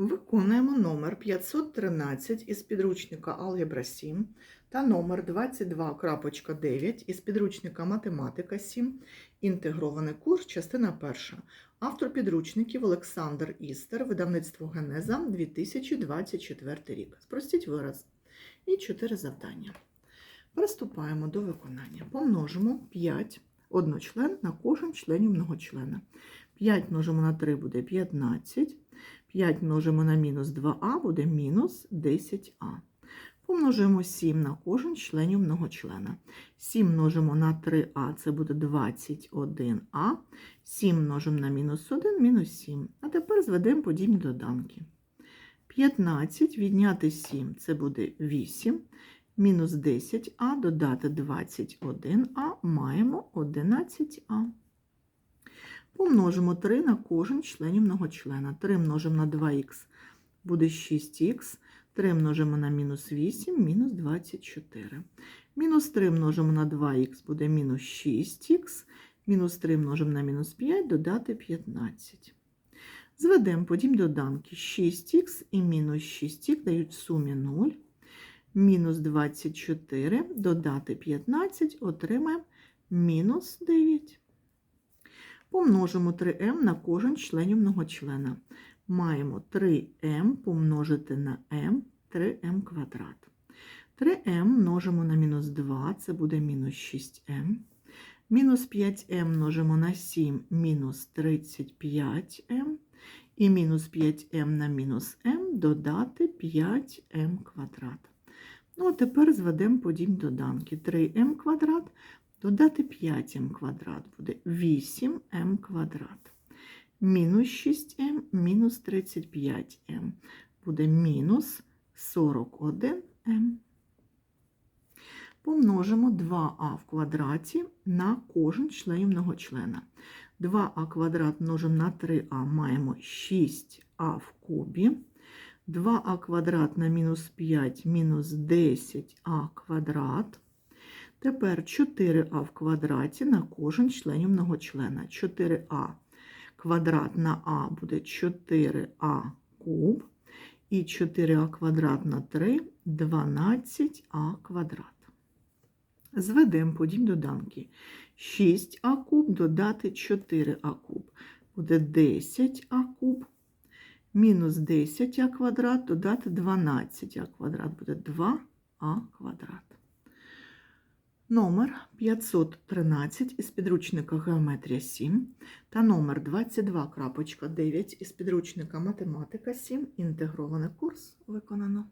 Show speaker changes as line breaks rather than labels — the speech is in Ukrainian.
Виконуємо номер 513 із підручника Алгебра 7 та номер 22.9 із підручника Математика 7. Інтегрований курс, частина перша. Автор підручників Олександр Істер, видавництво Генеза 2024 рік. Спростіть вираз. І 4 завдання. Приступаємо до виконання. Помножимо 5 одночлен на кожен членів многочлена. 5 множимо на 3 буде 15. 5 множимо на мінус 2а буде мінус 10а. Помножуємо 7 на кожен членів многочлена. 7 множимо на 3а, це буде 21а. 7 множимо на мінус 1, мінус 7. А тепер зведемо подібні доданки. 15 відняти 7 це буде 8. Мінус 10а додати 21а маємо 11а. Помножимо 3 на кожен членів многочлена. 3 множимо на 2х буде 6х. 3 множимо на мінус 8, мінус 24. Мінус 3 множимо на 2х буде мінус 6х. Мінус 3 множимо на мінус 5, додати 15. Зведемо подім доданки 6х і мінус 6х дають в сумі 0. Мінус 24 додати 15, отримаємо мінус 9. Помножимо 3m на кожен членів многочлена. Маємо 3m помножити на m, 3m квадрат. 3m множимо на мінус 2, це буде мінус 6m. Мінус 5m множимо на 7, мінус 35m. І мінус 5m на мінус m додати 5m квадрат. Ну, а тепер зведемо подібні доданки. 3m квадрат додати 5m квадрат буде 8m квадрат. Мінус 6m, мінус 35m буде мінус 41m. Помножимо 2а в квадраті на кожен член многочлена. 2а квадрат множимо на 3а маємо 6а в кубі. 2а квадрат на мінус 5 мінус 10а квадрат. Тепер 4а в квадраті на кожен з членів многочлена. 4а квадрат на а буде 4а куб. І 4а квадрат на 3 12а квадрат. Зведемо подібні доданки. 6а куб додати 4а куб. Буде 10а куб. Мінус 10а квадрат додати 12а квадрат буде 2а квадрат. Номер 513 із підручника Геометрія 7 та номер 22.9 із підручника Математика 7. Інтегрований курс виконано.